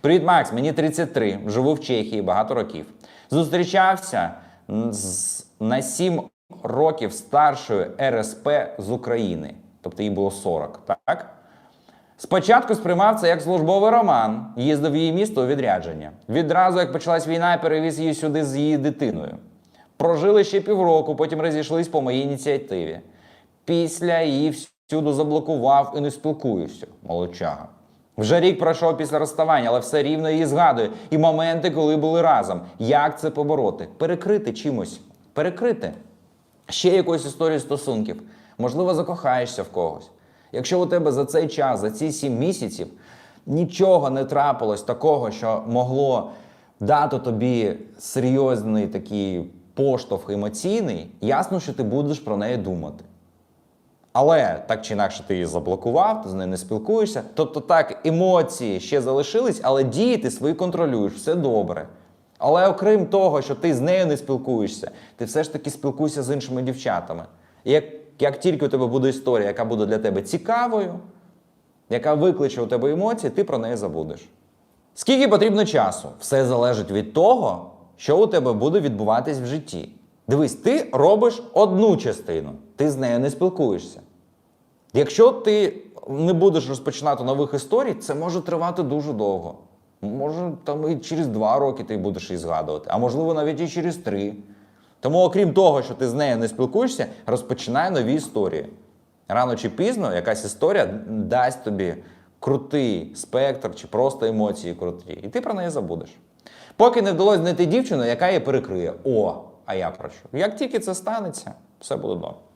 Привіт, Макс, мені 33, живу в Чехії багато років. Зустрічався з на 7 років старшою РСП з України, тобто їй було 40, так? Спочатку сприймав це як службовий роман, їздив в її місто у відрядження. Відразу, як почалась війна, перевіз її сюди з її дитиною. Прожили ще півроку, потім розійшлись по моїй ініціативі. Після її всюди заблокував і не спілкуюся. Молодчага. Вже рік пройшов після розставання, але все рівно її згадую. І моменти, коли були разом. Як це побороти? Перекрити чимось. Перекрити ще якоюсь історією стосунків. Можливо, закохаєшся в когось. Якщо у тебе за цей час, за ці сім місяців, нічого не трапилось такого, що могло дати тобі серйозний такий поштовх емоційний, ясно, що ти будеш про неї думати. Але так чи інакше ти її заблокував, ти з нею не спілкуєшся. Тобто так, емоції ще залишились, але дії ти свої контролюєш, все добре. Але окрім того, що ти з нею не спілкуєшся, ти все ж таки спілкуєшся з іншими дівчатами. І як, як тільки у тебе буде історія, яка буде для тебе цікавою, яка викличе у тебе емоції, ти про неї забудеш. Скільки потрібно часу? Все залежить від того, що у тебе буде відбуватись в житті. Дивись, ти робиш одну частину, ти з нею не спілкуєшся. Якщо ти не будеш розпочинати нових історій, це може тривати дуже довго. Може, там і через два роки ти будеш її згадувати, а можливо, навіть і через три. Тому, окрім того, що ти з нею не спілкуєшся, розпочинай нові історії. Рано чи пізно якась історія дасть тобі крутий спектр чи просто емоції круті, і ти про неї забудеш. Поки не вдалося знайти дівчину, яка її перекриє. О, а я про що? Як тільки це станеться, все буде добре.